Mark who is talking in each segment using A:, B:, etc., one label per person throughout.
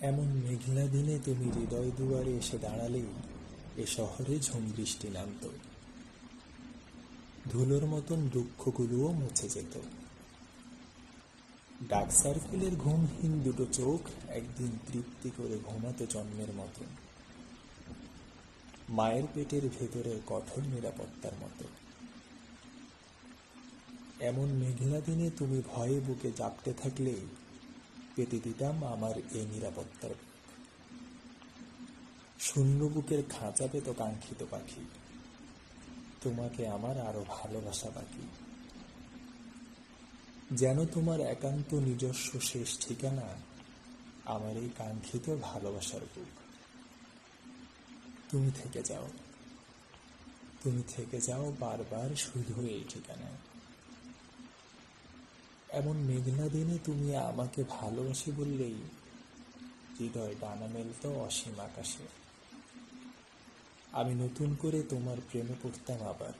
A: এমন মেঘলা দিনে তুমি হৃদয় দুয়ারে এসে দাঁড়ালেই এ শহরে ঝুম বৃষ্টি নামত। ধুলোর মতন দুঃখগুলোও মুছে যেত। ডাক সার্কেলের ঘুমহীন দুটো চোখ একদিন তৃপ্তি করে ঘুমাতো জন্মের মতো। মায়ের পেটের ভেতরের কঠোর নিরাপত্তার মতো। এমন মেঘলা দিনে তুমি ভয়ে বুকে জাপটে থাকলেই পেতে দিতাম আমার এই নিরাপত্তার শূন্য বুকের খাঁচা পেত কাঙ্ক্ষিত পাখি। তোমাকে আমার আরও ভালোবাসা বাকি যেন তোমার একান্ত নিজস্ব শেষ ঠিকানা আমার এই কাঙ্ক্ষিত ভালোবাসার বুক। তুমি থেকে যাও। তুমি থেকে যাও বারবার শুধু এই ঠিকানায়। এমন দিনে তুমি আমাকে ভালোবাসি বললেই হৃদয় ডানা মেলত অসীম আকাশে। আমি নতুন করে তোমার প্রেমে পড়তাম আবার।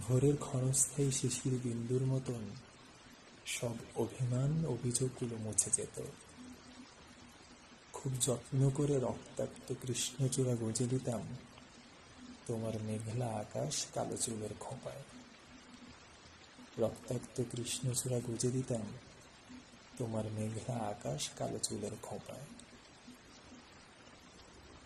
A: ভোরের ক্ষণস্থায়ী শিশির বিন্দুর মতন সব অভিমান, অভিযোগগুলো মুছে যেত। খুব যত্ন করে রক্তাক্ত কৃষ্ণচূড়া গজে দিতাম তোমার মেঘলা আকাশ কালো চুলের খোঁপায়। রক্তাক্ত কৃষ্ণচূড়া গুজে দিতাম। তোমার মেঘলা আকাশ কালো চুলের খোঁপায়।